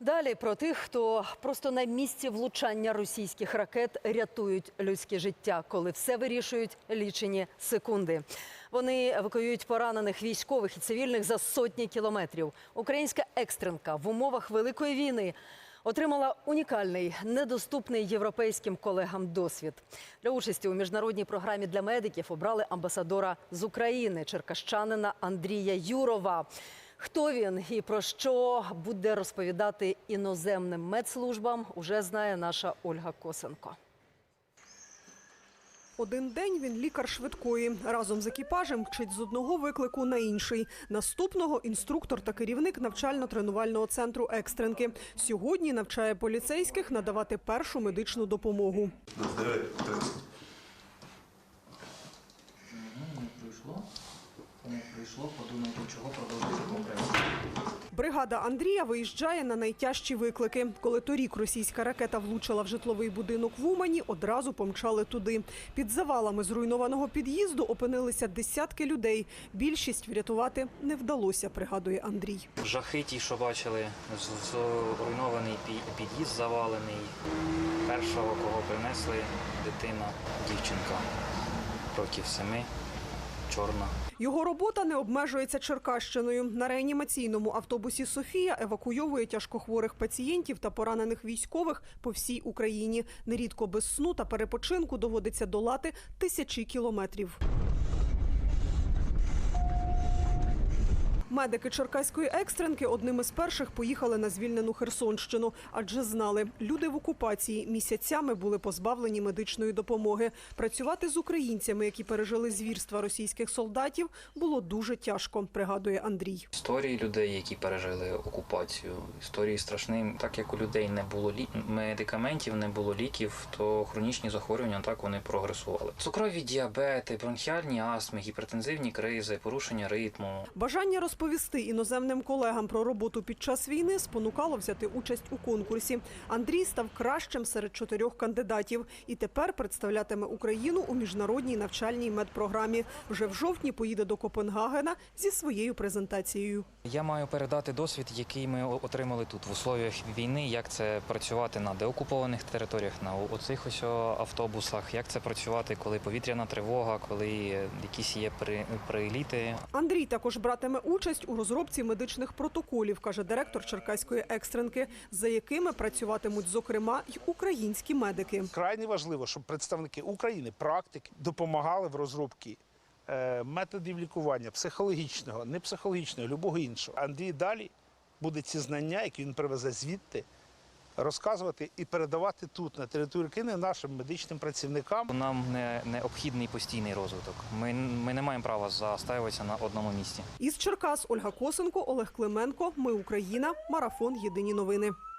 Далі про тих, хто просто на місці влучання російських ракет рятують людське життя, коли все вирішують лічені секунди. Вони евакуюють поранених військових і цивільних за сотні кілометрів. Українська екстренка в умовах великої війни отримала унікальний, недоступний європейським колегам досвід. Для участі у міжнародній програмі для медиків обрали амбасадора з України, черкащанина Андрія Юрова. Хто він і про що буде розповідати іноземним медслужбам, уже знає наша Ольга Косенко. Один день він лікар швидкої. Разом з екіпажем вчить з одного виклику на інший. Наступного інструктор та керівник навчально-тренувального центру екстренки. Сьогодні навчає поліцейських надавати першу медичну допомогу. Не пройшло, подумайте, чого продовжується компресія. Бригада Андрія виїжджає на найтяжчі виклики. Коли торік російська ракета влучила в житловий будинок в Умані, одразу помчали туди. Під завалами зруйнованого під'їзду опинилися десятки людей. Більшість врятувати не вдалося, пригадує Андрій. Жахи ті, що бачили, зруйнований пі- під'їзд завалений. Першого, кого принесли, дитина, дівчинка років семи, чорна. Його робота не обмежується Черкащиною. На реанімаційному автобусі Софія евакуйовує тяжкохворих пацієнтів та поранених військових по всій Україні. Нерідко без сну та перепочинку доводиться долати тисячі кілометрів. Медики черкаської екстренки одними з перших поїхали на звільнену Херсонщину, адже знали, люди в окупації місяцями були позбавлені медичної допомоги. Працювати з українцями, які пережили звірства російських солдатів, було дуже тяжко, пригадує Андрій. Історії людей, які пережили окупацію, історії страшні. Так як у людей не було лі... медикаментів, не було ліків, то хронічні захворювання так вони прогресували. Цукрові діабети, бронхіальні астми, гіпертензивні кризи, порушення ритму. Бажання розповісти іноземним колегам про роботу під час війни спонукало взяти участь у конкурсі. Андрій став кращим серед чотирьох кандидатів і тепер представлятиме Україну у міжнародній навчальній медпрограмі. Вже в жовтні поїде до Копенгагена зі своєю презентацією. Я маю передати досвід, який ми отримали тут в условіях війни, як це працювати на деокупованих територіях, на оцих ось автобусах, як це працювати, коли повітряна тривога, коли е, якісь є при- приліти. Андрій також братиме участь у розробці медичних протоколів, каже директор Черкаської екстренки, за якими працюватимуть зокрема й українські медики. Крайне важливо, щоб представники України, практики, допомагали в розробці е, методів лікування психологічного, не психологічного, любого іншого. Андрій далі буде ці знання, які він привезе звідти, розказувати і передавати тут, на території Кини, нашим медичним працівникам. Нам не необхідний постійний розвиток. Ми, ми не маємо права застаюватися на одному місці. Із Черкас Ольга Косенко, Олег Клименко. Ми Україна. Марафон. Єдині новини.